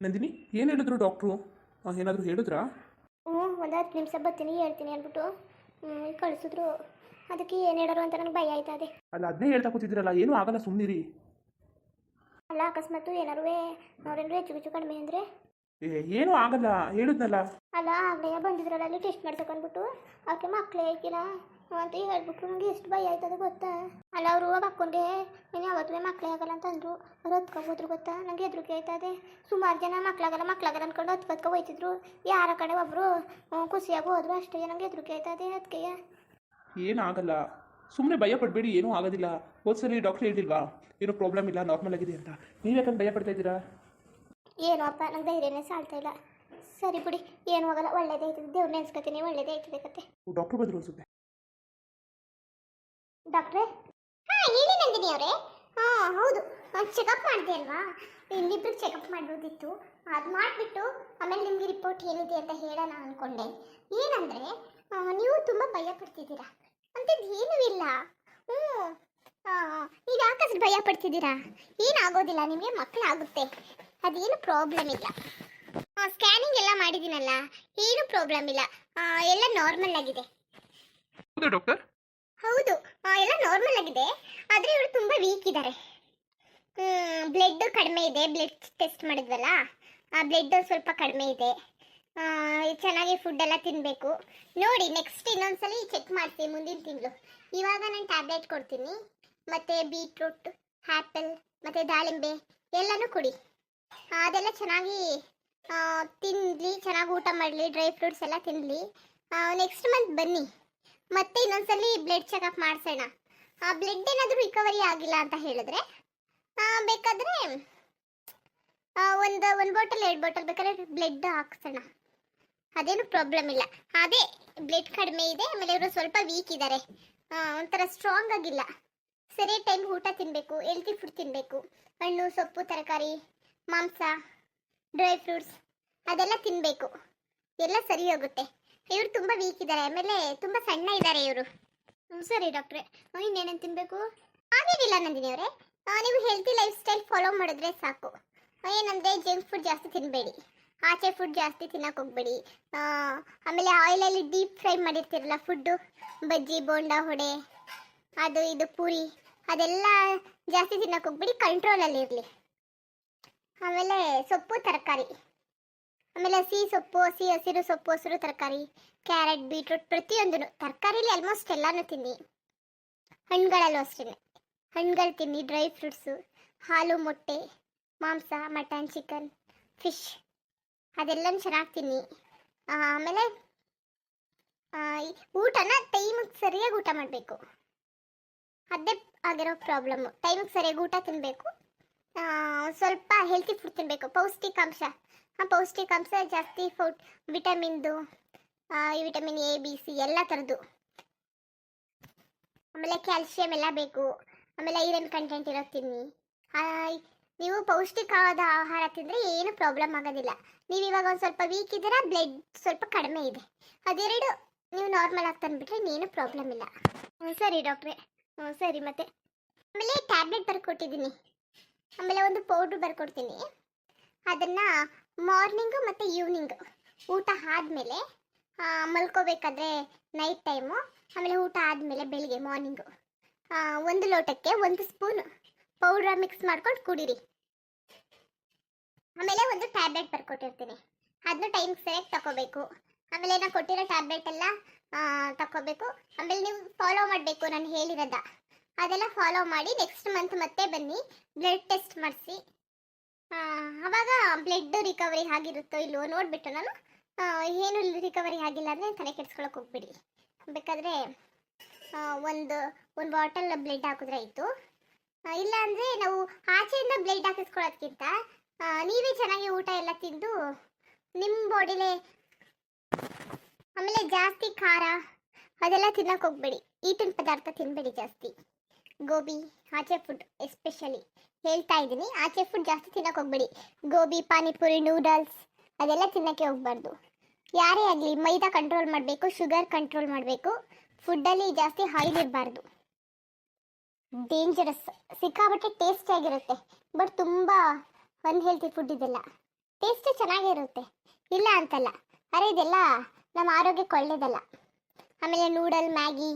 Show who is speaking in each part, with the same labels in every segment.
Speaker 1: ನಂದಿನಿ ಏನು ಹೇಳಿದ್ರು ಡಾಕ್ಟ್ರು ಏನಾದರೂ ಹೇಳಿದ್ರಾ?
Speaker 2: ಹ್ಞೂ ಒಂದು ಹತ್ತು ನಿಮಿಷ ಬರ್ತೀನಿ ಹೇಳ್ತೀನಿ ಅಂದ್ಬಿಟ್ಟು ಕಳಿಸಿದ್ರು. ಅದಕ್ಕೆ ಏನು ಹೇಳೋರು ಅಂತ ನನಗೆ ಭಯ ಆಯ್ತದೆ.
Speaker 1: ಅಲ್ಲ ಅದನ್ನೇ ಹೇಳ್ತಾ ಕೂತಿದ್ರಲ್ಲ ಏನೂ ಆಗಲ್ಲ ಸುಮ್ಮನಿರಿ
Speaker 2: ಅಲ್ಲ ಅಕಸ್ಮಾತ್ ಏನಾರು ಅವ್ರೇನಾರು ಹೆಚ್ಚು ಹೆಚ್ಚು ಕಡಿಮೆ ಅಂದರೆ?
Speaker 1: ಏನೂ ಆಗಲ್ಲ ಹೇಳಿದ್ನಲ್ಲ.
Speaker 2: ಅಲ್ಲ ಆಗಲೇ ಬಂದಿದ್ರಲ್ಲ ಅಲ್ಲಿ ಟೆಸ್ಟ್ ಮಾಡ್ಸಕೊಂಡ್ಬಿಟ್ಟು ಅವಕ್ಕೆ ಮಕ್ಕಳೇ ಐಕಿಲ್ಲ ಅಂತ ಹೇಳ್ಬಿಟ್ಟು ನನಗೆ ಎಷ್ಟು ಭಯ ಆಯ್ತದ ಗೊತ್ತಾ? ಅಲ್ಲ ಅವರು ಮಕ್ಕಳಿಗೆ ನೀನು ಯಾವತ್ತೂ ಮಕ್ಕಳೇ ಆಗಲ್ಲ ಅಂತ ಅಂದರು. ಅವ್ರು ಹತ್ಕೊಬೋದ್ರು ಗೊತ್ತಾ? ನನಗೆ ಹೆದರಿಕೆ ಆಯ್ತದೆ ಸುಮಾರು ಜನ ಮಕ್ಳಾಗಲ್ಲ ಮಕ್ಕಳಾಗಲ್ಲ ಅಂದ್ಕೊಂಡು ಹತ್ಕೊತ್ಕೊ ಹೋಯ್ತಿದ್ರು. ಯಾರ ಕಡೆ ಒಬ್ಬರು ಖುಷಿಯಾಗಿ ಹೋದ್ರು ಅಷ್ಟೇ. ನನಗೆ ಹೆದರಿಕೆ ಆಯ್ತದೆ ಅದಕ್ಕೆ
Speaker 1: ಏನು ಆಗಲ್ಲ. ಸುಮ್ಮನೆ ಭಯ ಪಡಬೇಡಿ ಏನೂ ಆಗೋದಿಲ್ಲ. ಹೋದ್ಸರಿ ಡಾಕ್ಟ್ರ್ ಹೇಳಿಲ್ವಾ? ಏನೂ ಪ್ರಾಬ್ಲಮ್ ಇಲ್ಲ ನಾರ್ಮಲ್ ಆಗಿದೆ ಅಂತ. ನೀವು ಯಾಕಂದ್ರೆ ಭಯ ಪಡ್ತಾ ಇದ್ದೀರಾ?
Speaker 2: ಏನೋ ಅಪ್ಪ ನಂಗೆ ಧೈರ್ಯನೇ ಸಾಲ್ತಾ ಇಲ್ಲ. ಸರಿ ಬಿಡಿ ಏನು ಹೋಗಲ್ಲ ಒಳ್ಳೇದೇ ಆಯ್ತದೆ. ದೇವ್ರ ನೆನ್ಸ್ಕೊತೀನಿ ಒಳ್ಳೇದೇ ಆಯ್ತದೆ ಕತೆ.
Speaker 1: ಡಾಕ್ಟರ್ ಬಂದರು ಅನ್ಸುತ್ತೆ.
Speaker 2: ಡಾಕ್ಟ್ರೇ? ಹಾಂ ಹೇಳಿ ನಂದಿನಿ ಅವರೇ. ಹಾಂ ಹೌದು. ಚೆಕಪ್ ಮಾಡಿದೆ ಅಲ್ವಾ? ಇಲ್ಲಿಬ್ರಿಗೆ ಚೆಕಪ್ ಮಾಡ್ಬೋದಿತ್ತು. ಅದು ಮಾಡಿಬಿಟ್ಟು ಆಮೇಲೆ ನಿಮಗೆ ರಿಪೋರ್ಟ್ ಏನಿದೆ ಅಂತ ಹೇಳೋಣ ಅಂದ್ಕೊಂಡೆ ಏನಂದರೆ ನೀವು ತುಂಬ ಭಯ ಪಡ್ತಿದ್ದೀರಾ? ಅಂಥದ್ದು ಏನೂ ಇಲ್ಲ. ಹ್ಞೂ ಈಗ ಯಾಕಷ್ಟು ಭಯ ಪಡ್ತಿದ್ದೀರಾ? ಏನಾಗೋದಿಲ್ಲ ನಿಮಗೆ ಮಕ್ಕಳಾಗುತ್ತೆ ಅದೇನು ಪ್ರಾಬ್ಲಮ್ ಇಲ್ಲ. ಸ್ಕ್ಯಾನಿಂಗ್ ಎಲ್ಲ ಮಾಡಿದ್ದೀನಲ್ಲ ಏನು ಪ್ರಾಬ್ಲಮ್ ಇಲ್ಲ. ಎಲ್ಲ ನಾರ್ಮಲ್ ಆಗಿದೆ.
Speaker 1: ಹೌದು ಡಾಕ್ಟರ್
Speaker 2: ಹೌದು ಎಲ್ಲ ನಾರ್ಮಲ್ ಆಗಿದೆ. ಆದರೆ ಇವರು ತುಂಬ ವೀಕ್ ಇದ್ದಾರೆ ಬ್ಲಡ್ ಕಡಿಮೆ ಇದೆ ಬ್ಲಡ್ ಟೆಸ್ಟ್ ಮಾಡಿದ್ವಲ್ಲ ಆ ಬ್ಲಡ್ ಸ್ವಲ್ಪ ಕಡಿಮೆ ಇದೆ. ಚೆನ್ನಾಗಿ ಫುಡ್ ಎಲ್ಲ ತಿನ್ನಬೇಕು ನೋಡಿ ನೆಕ್ಸ್ಟ್ ಇನ್ನೊಂದ್ಸಲಿ ಚೆಕ್ ಮಾಡ್ತೀನಿ ಮುಂದಿನ ತಿಂಗಳು. ಇವಾಗ ನಾನು ಟ್ಯಾಬ್ಲೆಟ್ ಕೊಡ್ತೀನಿ. ಮತ್ತು ಬೀಟ್ರೂಟ್ ಆ್ಯಪಲ್ ಮತ್ತು ದಾಳಿಂಬೆ ಎಲ್ಲನೂ ಕೊಡಿ. ಅದೆಲ್ಲ ಚೆನ್ನಾಗಿ ತಿನ್ನಲಿ ಚೆನ್ನಾಗಿ ಊಟ ಮಾಡಲಿ ಡ್ರೈ ಫ್ರೂಟ್ಸ್ ಎಲ್ಲ ತಿನ್ನಲಿ ನೆಕ್ಸ್ಟ್ ಮಂತ್ ಬನ್ನಿ. ಮತ್ತೆ ಇನ್ನೊಂದ್ಸಲಿ ಬ್ಲಡ್ ಚೆಕಪ್ ಮಾಡಿಸೋಣ. ಆ ಬ್ಲಡ್ ಏನಾದರೂ ರಿಕವರಿ ಆಗಿಲ್ಲ ಅಂತ ಹೇಳಿದ್ರೆ? ಬೇಕಾದರೆ ಬೇಕಾದ್ರೆ ಒಂದು ಒಂದು ಬಾಟಲ್ ಎರಡು ಬಾಟಲ್ ಬೇಕಾದ್ರೆ ಬ್ಲಡ್ ಹಾಕ್ಸೋಣ. ಅದೇನು ಪ್ರಾಬ್ಲಮ್ ಇಲ್ಲ. ಅದೇ ಬ್ಲಡ್ ಕಡಿಮೆ ಇದೆ, ಆಮೇಲೆ ಇವರು ಸ್ವಲ್ಪ ವೀಕ್ ಇದ್ದಾರೆ ಒಂಥರ ಸ್ಟ್ರಾಂಗ್ ಆಗಿಲ್ಲ. ಸರಿ ಟೈಮ್ ಊಟ ತಿನ್ನಬೇಕು ಹೆಲ್ತಿ ಫುಡ್ ತಿನ್ನಬೇಕು ಹಣ್ಣು, ಸೊಪ್ಪು, ತರಕಾರಿ ಮಾಂಸ ಡ್ರೈ ಫ್ರೂಟ್ಸ್ ಅದೆಲ್ಲ ತಿನ್ನಬೇಕು ಎಲ್ಲ ಸರಿ ಹೋಗುತ್ತೆ. ಇವರು ತುಂಬ ವೀಕ್ ಇದ್ದಾರೆ ಆಮೇಲೆ ತುಂಬ ಸಣ್ಣ ಇದ್ದಾರೆ ಇವರು. ಸರಿ ಡಾಕ್ಟ್ರೆ ಇನ್ನೇನೇನು ತಿನ್ನಬೇಕು ಹಾಗೇನಿಲ್ಲ ನಂದಿನಿ ಅವರೇ. ನೀವು ಹೆಲ್ತಿ ಲೈಫ್ ಸ್ಟೈಲ್ ಫಾಲೋ ಮಾಡಿದ್ರೆ ಸಾಕು. ಏನಂದರೆ ಜಂಕ್ ಫುಡ್ ಜಾಸ್ತಿ ತಿನ್ನಬೇಡಿ ಆಚೆ ಫುಡ್ ಜಾಸ್ತಿ ತಿನ್ನಕ್ಕೆ ಹೋಗ್ಬೇಡಿ. ಆಮೇಲೆ ಆಯಿಲಲ್ಲಿ ಡೀಪ್ ಫ್ರೈ ಮಾಡಿರ್ತೀರಲ್ಲ ಫುಡ್ಡು ಬಜ್ಜಿ, ಬೋಂಡ ಹೊಡೆ ಅದು, ಇದು, ಪೂರಿ, ಅದೆಲ್ಲ ಜಾಸ್ತಿ ತಿನ್ನಕ್ಕೆ ಹೋಗ್ಬೇಡಿ ಕಂಟ್ರೋಲಲ್ಲಿ ಇರಲಿ. ಆಮೇಲೆ ಸೊಪ್ಪು ತರಕಾರಿ. ಆಮೇಲೆ ಹಸಿ ಸೊಪ್ಪು ಹಸಿ ಹಸಿರು ಸೊಪ್ಪು, ಹಸಿರು ತರಕಾರಿ, ಕ್ಯಾರೆಟ್, ಬೀಟ್ರೂಟ್ ಪ್ರತಿಯೊಂದನ್ನು ತರಕಾರಿಲಿ ಆಲ್ಮೋಸ್ಟ್ ಎಲ್ಲನೂ ತಿನ್ನಿ. ಹಣ್ಣುಗಳಲ್ಲೂ ಅಷ್ಟೇ ಹಣ್ಣುಗಳು ತಿನ್ನಿ ಡ್ರೈ ಫ್ರೂಟ್ಸು ಹಾಲು, ಮೊಟ್ಟೆ, ಮಾಂಸ ಮಟನ್ ಚಿಕನ್ ಫಿಶ್ ಅದೆಲ್ಲನೂ ಚೆನ್ನಾಗಿ ತಿನ್ನಿ. ಆಮೇಲೆ ಊಟನ ಟೈಮಿಗೆ ಸರಿಯಾಗಿ ಊಟ ಮಾಡಬೇಕು. ಅದೇ ಆಗಿರೋ ಪ್ರಾಬ್ಲಮ್ಮು ಟೈಮಿಗೆ ಸರಿಯಾಗಿ ಊಟ ತಿನ್ನಬೇಕು ಸ್ವಲ್ಪ ಹೆಲ್ತಿ ಫುಡ್ ತಿನ್ನಬೇಕು ಪೌಷ್ಟಿಕಾಂಶ. ಆ, ಪೌಷ್ಟಿಕಾಂಶ ಜಾಸ್ತಿ ಫುಡ್ ವಿಟಮಿನ್ದು ವಿಟಮಿನ್ ಎ ಬಿ ಸಿ ಎಲ್ಲ ಥರದ್ದು ಆಮೇಲೆ ಕ್ಯಾಲ್ಶಿಯಂ ಎಲ್ಲ ಬೇಕು, ಆಮೇಲೆ ಐರನ್ ಕಂಟೆಂಟ್ ಇರೋ ತಿನ್ನಿ. ನೀವು ಪೌಷ್ಟಿಕವಾದ ಆಹಾರ ತಿಂದರೆ ಏನು ಪ್ರಾಬ್ಲಮ್ ಆಗೋದಿಲ್ಲ. ನೀವು ಇವಾಗ ಒಂದು ಸ್ವಲ್ಪ ವೀಕ್ ಇದ್ದೀರಾ ಬ್ಲಡ್ ಸ್ವಲ್ಪ ಕಡಿಮೆ ಇದೆ. ಅದೆರಡು ನೀವು ನಾರ್ಮಲ್ ಆಗಿ ತಂದುಬಿಟ್ರೆ ಇನ್ನೇನು ಪ್ರಾಬ್ಲಮ್ ಇಲ್ಲ. ಹ್ಞೂ ಸರಿ ಡಾಕ್ಟ್ರೆ ಹ್ಞೂ ಸರಿ ಮತ್ತೆ. ಆಮೇಲೆ ಟ್ಯಾಬ್ಲೆಟ್ ಬರ್ಕೊಟ್ಟಿದ್ದೀನಿ. ಆಮೇಲೆ ಒಂದು ಪೌಡ್ರ್ ಬರ್ಕೊಡ್ತೀನಿ. ಅದನ್ನು ಮಾರ್ನಿಂಗು ಮತ್ತು ಈವ್ನಿಂಗು ಊಟ ಆದಮೇಲೆ ಮಲ್ಕೋಬೇಕಾದ್ರೆ ನೈಟ್ ಟೈಮು ಆಮೇಲೆ ಊಟ ಆದಮೇಲೆ ಬೆಳಿಗ್ಗೆ ಮಾರ್ನಿಂಗು ಒಂದು ಲೋಟಕ್ಕೆ ಒಂದು ಸ್ಪೂನ್ ಪೌಡ್ರ ಮಿಕ್ಸ್ ಮಾಡ್ಕೊಂಡು ಕುಡೀರಿ. ಆಮೇಲೆ ಒಂದು ಟ್ಯಾಬ್ಲೆಟ್ ಬರ್ಕೊಟ್ಟಿರ್ತೀನಿ. ಅದನ್ನ ಟೈಮ್ ಸರಿಯಾಗಿ ತಗೋಬೇಕು ಆಮೇಲೆ ನಾನು ಕೊಟ್ಟಿರೋ ಟ್ಯಾಬ್ಲೆಟ್ ಎಲ್ಲ ತಗೋಬೇಕು ಆಮೇಲೆ ನೀವು ಫಾಲೋ ಮಾಡಬೇಕು ನಾನು ಹೇಳಿರೋದ. ಅದೆಲ್ಲ ಫಾಲೋ ಮಾಡಿ ನೆಕ್ಸ್ಟ್ ಮಂತ್ ಮತ್ತೆ ಬನ್ನಿ. ಬ್ಲಡ್ ಟೆಸ್ಟ್ ಮಾಡಿಸಿ. ಅವಾಗ ಬ್ಲಡ್ ರಿಕವರಿ ಆಗಿರುತ್ತೋ ಇಲ್ಲವೋ ನೋಡಿಬಿಟ್ಟು ನಾನು ಏನು ರಿಕವರಿ ಆಗಿಲ್ಲ ಅಂದರೆ ತಲೆ ಕೆಡ್ಸ್ಕೊಳಕ್ಕೆ ಹೋಗ್ಬಿಡಿ. ಬೇಕಾದರೆ ಒಂದು ಒಂದು ಬಾಟಲ್ ಬ್ಲಡ್ ಹಾಕಿದ್ರೆ ಆಯಿತು. ಇಲ್ಲ ಅಂದರೆ ನಾವು ಆಚೆಯಿಂದ ಬ್ಲಡ್ ಹಾಕಿಸ್ಕೊಳ್ಳೋದ್ಕಿಂತ ನೀವೇ ಚೆನ್ನಾಗಿ ಊಟ ಎಲ್ಲ ತಿಂದು ನಿಮ್ಮ ಬಾಡಿಲೇ ಆಮೇಲೆ ಜಾಸ್ತಿ ಖಾರ ಅದೆಲ್ಲ ತಿನ್ನೋಕೆ ಹೋಗ್ಬೇಡಿ. ಈಟಿನ ಪದಾರ್ಥ ತಿನ್ನಬೇಡಿ ಜಾಸ್ತಿ. ಗೋಬಿ, ಆಚೆ ಫುಡ್ ಎಸ್ಪೆಷಲಿ ಹೇಳ್ತಾ ಇದ್ದೀನಿ, ಆಚೆ ಫುಡ್ ಜಾಸ್ತಿ ತಿನ್ನಕ್ಕೆ ಹೋಗ್ಬೇಡಿ. ಗೋಬಿ, ಪಾನಿಪುರಿ ನೂಡಲ್ಸ್ ಅದೆಲ್ಲ ತಿನ್ನಕ್ಕೆ ಹೋಗ್ಬಾರ್ದು. ಯಾರೇ ಆಗಲಿ, ಮೈದಾ ಕಂಟ್ರೋಲ್ ಮಾಡಬೇಕು ಶುಗರ್ ಕಂಟ್ರೋಲ್ ಮಾಡಬೇಕು. ಫುಡ್ಡಲ್ಲಿ ಜಾಸ್ತಿ ಆಯಿಲ್ ಇರಬಾರ್ದು. ಡೇಂಜರಸ್ ಸಿಕ್ಕಾಬಟ್ಟೆ ಟೇಸ್ಟಿಯಾಗಿರುತ್ತೆ ಬಟ್ ತುಂಬ ಅನ್ಹೆಲ್ತಿ ಫುಡ್ ಇದೆಲ್ಲ. ಟೇಸ್ಟ್ ಚೆನ್ನಾಗಿರುತ್ತೆ ಇಲ್ಲ ಅಂತಲ್ಲ. ಅರೆ, ಇದೆಲ್ಲ ನಮ್ಮ ಆರೋಗ್ಯಕ್ಕೆ ಒಳ್ಳೇದಲ್ಲ. ಆಮೇಲೆ noodle Maggi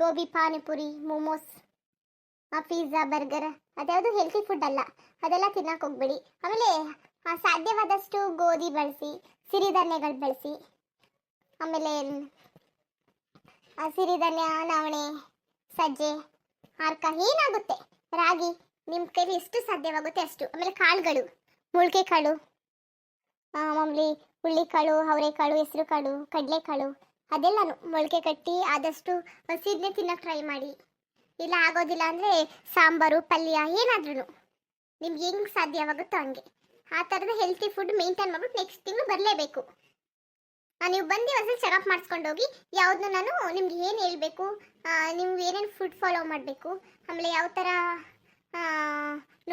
Speaker 2: gobi, panipuri, momos, pizza, burger, ಅದ್ಯಾವುದು ಹೆಲ್ತಿ ಫುಡ್ ಅಲ್ಲ. ಅದೆಲ್ಲ ತಿನ್ನಕ್ಕೆ ಹೋಗ್ಬೇಡಿ. ಆಮೇಲೆ ಸಾಧ್ಯವಾದಷ್ಟು ಗೋಧಿ ಬಳಸಿ, ಸಿರಿಧಾನ್ಯಗಳು ಬಳಸಿ, ಆಮೇಲೆ ಸಿರಿಧಾನ್ಯ ನವಣೆ ಸಜ್ಜೆ ಹಾರ್ಕ ಏನಾಗುತ್ತೆ? ರಾಗಿ ನಿಮ್ಮ ಕೈಲಿ ಎಷ್ಟು ಸಾಧ್ಯವಾಗುತ್ತೆ ಅಷ್ಟು. ಆಮೇಲೆ ಕಾಳುಗಳು ಮುಳ್ಕೆ ಕಾಳು ಮಾಮೂಲಿ ಹುಳ್ಳಿಕಾಳು, ಅವರೆಕಾಳು ಹೆಸರು ಕಾಳು ಕಡಲೆಕಾಳು ಅದೆಲ್ಲನೂ ಮೊಳಕೆ ಕಟ್ಟಿ ಆದಷ್ಟು ಹಸಿದನ್ನೇ ತಿನ್ನೋಕೆ ಟ್ರೈ ಮಾಡಿ. ಇಲ್ಲ ಆಗೋದಿಲ್ಲ ಅಂದರೆ ಸಾಂಬಾರು, ಪಲ್ಯ ಏನಾದ್ರೂ ನಿಮ್ಗೆ ಹೆಂಗೆ ಸಾಧ್ಯವಾಗುತ್ತೋ ಹಂಗೆ. ಆ ಥರದ ಹೆಲ್ತಿ ಫುಡ್ ಮೇಂಟೈನ್ ಮಾಡ್ಬಿಟ್ಟು ನೆಕ್ಸ್ಟ್ ತಿಂಗಳು ಬರಲೇಬೇಕು. ನೀವು ಬಂದು ಒಂದ್ಸಲ ಚೆಕಪ್ ಮಾಡಿಸ್ಕೊಂಡು ಹೋಗಿ ಯಾವುದನ್ನು ನಾನು ನಿಮ್ಗೆ ಏನು ಹೇಳಬೇಕು ನಿಮ್ಗೆ ಏನೇನು ಫುಡ್ ಫಾಲೋ ಮಾಡಬೇಕು, ಆಮೇಲೆ ಯಾವ ಥರ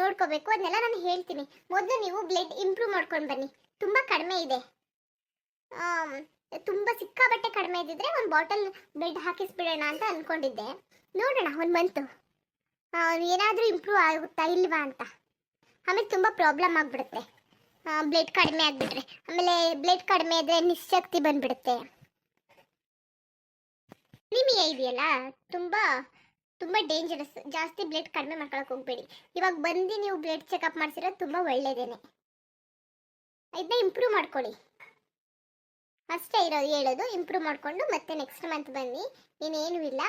Speaker 2: ನೋಡ್ಕೋಬೇಕು ಅದನ್ನೆಲ್ಲ ನಾನು ಹೇಳ್ತೀನಿ. ಮೊದಲು ನೀವು ಬ್ಲಡ್ ಇಂಪ್ರೂವ್ ಮಾಡ್ಕೊಂಡು ಬನ್ನಿ. ತುಂಬ ಕಡಿಮೆ ಇದೆ. ತುಂಬ ಸಿಕ್ಕಾಬಟ್ಟೆ ಕಡಿಮೆ ಇದ್ದಿದ್ರೆ ಒಂದು ಬಾಟಲ್ ಬ್ಲಡ್ ಹಾಕಿಸ್ಬಿಡೋಣ ಅಂತ ಅಂದ್ಕೊಂಡಿದ್ದೆ ನೋಡೋಣ, ಒಂದು ಮಂತು ಏನಾದರೂ ಇಂಪ್ರೂವ್ ಆಗುತ್ತಾ ಇಲ್ವಾ ಅಂತ. ಆಮೇಲೆ ತುಂಬ ಪ್ರಾಬ್ಲಮ್ ಆಗಿಬಿಡುತ್ತೆ. ಬ್ಲಡ್ ಕಡಿಮೆ ಆಗಿಬಿಟ್ರೆ. ಆಮೇಲೆ ಬ್ಲಡ್ ಕಡಿಮೆ ಆದರೆ ನಿಶಕ್ತಿ ಬಂದ್ಬಿಡುತ್ತೆ. ನಿಮಿಯ ಇದೆಯಲ್ಲ? ತುಂಬ ತುಂಬ ಡೇಂಜರಸ್ ಜಾಸ್ತಿ ಬ್ಲಡ್ ಕಡಿಮೆ ಮಾಡ್ಕೊಳಕ್ಕೆ ಹೋಗ್ಬೇಡಿ. ಇವಾಗ ಬಂದು ನೀವು ಬ್ಲಡ್ ಚೆಕಪ್ ಮಾಡಿಸಿರೋದು ತುಂಬ ಒಳ್ಳೇದೇನೆ. ಇದನ್ನ ಇಂಪ್ರೂವ್ ಮಾಡ್ಕೊಳ್ಳಿ ಅಷ್ಟೇ ಇರೋದು ಹೇಳೋದು ಇಂಪ್ರೂವ್ ಮಾಡಿಕೊಂಡು ಮತ್ತೆ ನೆಕ್ಸ್ಟ್ ಮಂತ್ ಬನ್ನಿ. ಇನ್ನೇನು ಇಲ್ಲ.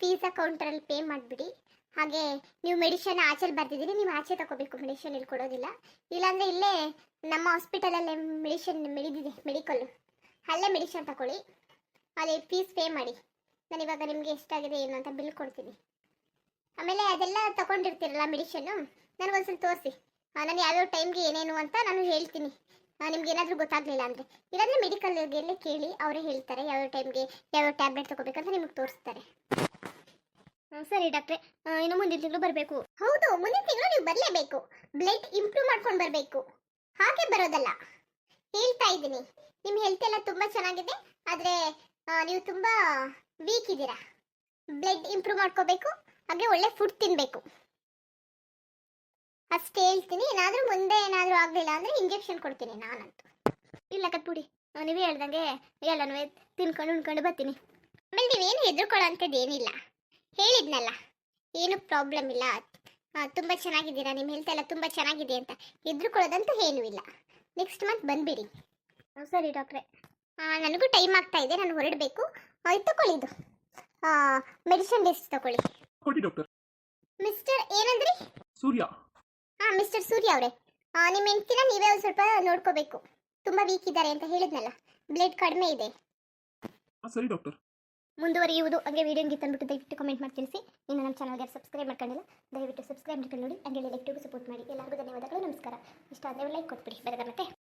Speaker 2: ಫೀಸ್ ಕೌಂಟರಲ್ಲಿ ಪೇ ಮಾಡಿಬಿಡಿ. ಹಾಗೆ ನೀವು ಮೆಡಿಷನ್ ಆಚೆಲಿ ಬರ್ತಿದ್ದೀರಿ ನೀವು ಆಚೆ ತಗೋಬೇಕು ಮೆಡಿಷನ್ ಇಲ್ಲಿ ಕೊಡೋದಿಲ್ಲ. ಇಲ್ಲಾಂದರೆ ಇಲ್ಲೇ ನಮ್ಮ ಹಾಸ್ಪಿಟಲಲ್ಲೇ ಮೆಡಿಷನ್ ಮೆಡಿದಿದೆ ಮೆಡಿಕಲ್ಲು ಅಲ್ಲೇ ಮೆಡಿಷನ್ ತಗೊಳ್ಳಿ ಅಲ್ಲಿ ಫೀಸ್ ಪೇ ಮಾಡಿ. ನಾನು ಇವಾಗ ನಿಮಗೆ ಎಷ್ಟಾಗಿದೆ, ಏನು ಅಂತ ಬಿಲ್ ಕೊಡ್ತೀನಿ. ಆಮೇಲೆ ಅದೆಲ್ಲ ತಗೊಂಡಿರ್ತೀರಲ್ಲ ಮೆಡಿಷನ್ನು ನನಗೊಂದ್ಸಲ ತೋರಿಸಿ. ನಾನು ಯಾವ್ಯಾವ ಟೈಮ್ಗೆ ಏನೇನು ಅಂತ ನಾನು ಹೇಳ್ತೀನಿ. ನಿಮ್ಗೆ ಏನಾದರೂ ಗೊತ್ತಾಗಲಿಲ್ಲ ಅಂದರೆ ಇಲ್ಲಾಂದರೆ ಮೆಡಿಕಲ್ಗೆಲ್ಲೇ ಕೇಳಿ ಅವರೇ ಹೇಳ್ತಾರೆ ಯಾವ್ಯಾವ ಟೈಮ್ಗೆ ಯಾವ್ಯಾವ ಟ್ಯಾಬ್ಲೆಟ್ ತಗೋಬೇಕಂತ ನಿಮಗೆ ತೋರಿಸ್ತಾರೆ. ಸರಿ ಡಾಕ್ಟ್ರೆ ಇನ್ನು ಮುಂದಿನ ತಿಂಗಳು ಬರಬೇಕು. ಹೌದು ಮುಂದಿನ ತಿಂಗಳು ನೀವು ಬರಲೇಬೇಕು. ಬ್ಲಡ್ ಇಂಪ್ರೂವ್ ಮಾಡ್ಕೊಂಡು ಬರಬೇಕು. ಹಾಗೆ ಬರೋದಲ್ಲ. ಹೇಳ್ತಾ ಇದ್ದೀನಿ. ನಿಮ್ಮ ಹೆಲ್ತ್ ಎಲ್ಲ ತುಂಬ ಚೆನ್ನಾಗಿದೆ ಆದರೆ ನೀವು ತುಂಬ ವೀಕ್ ಇದ್ದೀರಾ. ಬ್ಲಡ್ ಇಂಪ್ರೂವ್ ಮಾಡ್ಕೋಬೇಕು ಹಾಗೆ ಒಳ್ಳೆ ಫುಡ್ ತಿನ್ನಬೇಕು ಅಷ್ಟೇ ಹೇಳ್ತೀನಿ. ಏನಾದರೂ ಮುಂದೆ ಏನಾದರೂ ಆಗಲಿಲ್ಲ ಅಂದರೆ ಇಂಜೆಕ್ಷನ್ ಕೊಡ್ತೀನಿ ನಾನಂತೂ. ಇಲ್ಲ ಕಟ್ಬಿಡಿ ನೀವೇ ಹೇಳ್ದಂಗೆ ಎಲ್ಲನೂ ತಿನ್ಕೊಂಡು ಉಣ್ಕೊಂಡು ಬರ್ತೀನಿ. ಆಮೇಲೆ ನೀವೇನು ಹೆದರ್ಕೊಳ್ಳೋ ಅಂಥದ್ದು ಏನಿಲ್ಲ ಹೇಳಿದ್ನಲ್ಲ. ಏನು ಪ್ರಾಬ್ಲಮ್ ಇಲ್ಲ. ತುಂಬ ಚೆನ್ನಾಗಿದ್ದೀರಾ? ನಿಮ್ಮ ಹೆಲ್ತ್ ಎಲ್ಲ ತುಂಬ ಚೆನ್ನಾಗಿದೆ ಅಂತ. ಹೆದರ್ಕೊಳ್ಳೋದಂತೂ ಏನೂ ಇಲ್ಲ. ನೆಕ್ಸ್ಟ್ ಮಂತ್ ಬಂದ್ಬಿಡಿ. ಸರಿ ಡಾಕ್ಟ್ರೆ. ನನಗೂ ಟೈಮ್ ಆಗ್ತಾ ಇದೆ. ನಾನು ಹೊರಡಬೇಕು. ಇದು ತಗೊಳ್ಳಿ ಇದು. ಮೆಡಿಸಿನ್ ಲಿಸ್ಟ್ ತಗೊಳ್ಳಿ
Speaker 1: ಕೊಡಿ ಡಾಕ್ಟರ್.
Speaker 2: ಮಿಸ್ಟರ್ ಏನಂದ್ರಿ?
Speaker 1: ಸೂರ್ಯ.
Speaker 2: ಹಾಂ ಮಿಸ್ಟರ್ ಸೂರ್ಯ ಅವರೇ. ನಿಮ್ಮ ಹೆಂಡ್ತಿನ ನೀವೇ ಒಂದು ಸ್ವಲ್ಪ ನೋಡ್ಕೋಬೇಕು. ತುಂಬ ವೀಕ್ ಇದ್ದಾರೆ ಅಂತ ಹೇಳಿದ್ನಲ್ಲ ಬ್ಲಡ್ ಕಡಿಮೆ ಇದೆ.
Speaker 1: ಆ, ಸರಿ ಡಾಕ್ಟರ್
Speaker 2: ಮುಂದುವರಿಯುವುದು ಹಾಗೆ ವಿಡಿಯೋ ಗೀತ ಅಂದ್ಬಿಟ್ಟು ದಯವಿಟ್ಟು ಕಮೆಂಟ್ ಮಾಡಿ ತಿಳಿಸಿ. ಇನ್ನು ನಮ್ಮ ಚಾನಲ್ಗೆ ಸಬ್ಸ್ಕ್ರೈಬ್ ಮಾಡ್ಕೊಂಡಿಲ್ಲ ದಯವಿಟ್ಟು ಸಬ್ಸ್ಕ್ರೈಬ್ ಮಾಡ್ಕೊಂಡು ನೋಡಿ. ಹಂಗೆ ಲೈಕ್ ಸಪೋರ್ಟ್ ಮಾಡಿ. ಎಲ್ಲರಿಗೂ ಧನ್ಯವಾದಗಳು ನಮಸ್ಕಾರ. ಇಷ್ಟ ಆದರೆ ಲೈಕ್ ಕೊಟ್ಬಿಡಿ. ಬರೋದ ಮತ್ತೆ.